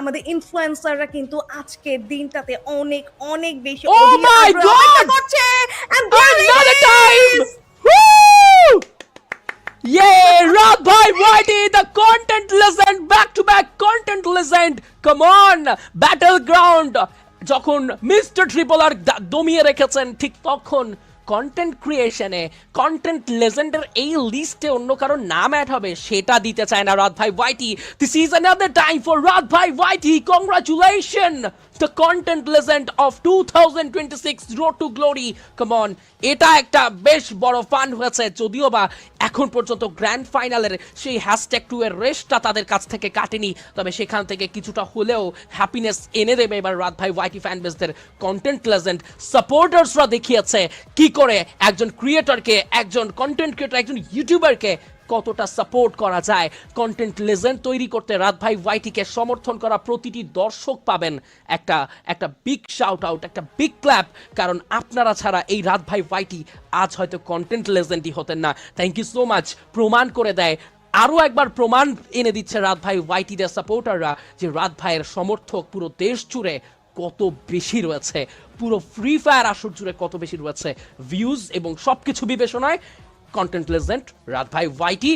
আমাদের ইনফ্লুয়েন্সাররা কিন্তু আজকে দিনটাতে অনেক অনেক বেশি ও মাই গড করছে। এন্ড অ্যানাদার টাইম ইয়ে রব ভাই YT the content legend back to back content legend come on battle ground যখন মিস্টার ট্রিপল আর দমিয়ে রেখেছেন ঠিক তখন কন্টেন্ট ক্রিয়েশনে কন্টেন্ট লেজেন্ডের এই লিস্টে অন্য কারও নাম অ্যাড হবে, সেটা দিতে চায় না রাত ভাই YT this is another time for রাত ভাই YT congratulation the content legend of two thousand twenty six road to glory common এটা একটা বেশ বড় ফান হয়েছে, যদিও বা এখন পর্যন্ত গ্র্যান্ড ফাইনালের সেই হ্যাশট্যাগ টু এর রেসটা তাদের কাছ থেকে কাটেনি। তবে সেখান থেকে কিছুটা হলেও হ্যাপিনেস এনে দেবে এবার রাত ভাই ওয়াইটি ফ্যান বেসদের কন্টেন্ট লেজেন্ড সাপোর্টার্সরা দেখিয়েছে কি করে একজন ক্রিয়েটরকে একজন কন্টেন্ট ক্রিয়েটর একজন ইউটিউবারকে কতটা সাপোর্ট করা যায়। কন্টেন্ট লেজেন্ড তৈরি করতে রাত ভাই ওয়াইটিকে সমর্থন করা প্রতিটি দর্শক পাবেন। একটা একটা বিগ শাউট আউট একটা বিগ ক্ল্যাপ কারণ আপনারা ছাড়া এই রাত ভাই ওয়াইটি আজ হয়তো কন্টেন্ট লেজেন্ডই হতেন না। থ্যাংক ইউ সো মাচ প্রমাণ করে দেয়। আরও একবার প্রমাণ এনে দিচ্ছে রাত ভাই ওয়াইটিদের সাপোর্টাররা যে রাত ভাইয়ের সমর্থক পুরো দেশ জুড়ে কত বেশি রয়েছে। পুরো ফ্রি ফায়ার আসর জুড়ে কত বেশি রয়েছে। ভিউজ এবং সব কিছু বিবেচনায় কন্টেন্ট লেজেন্ড রাত ভাই ওয়াইটি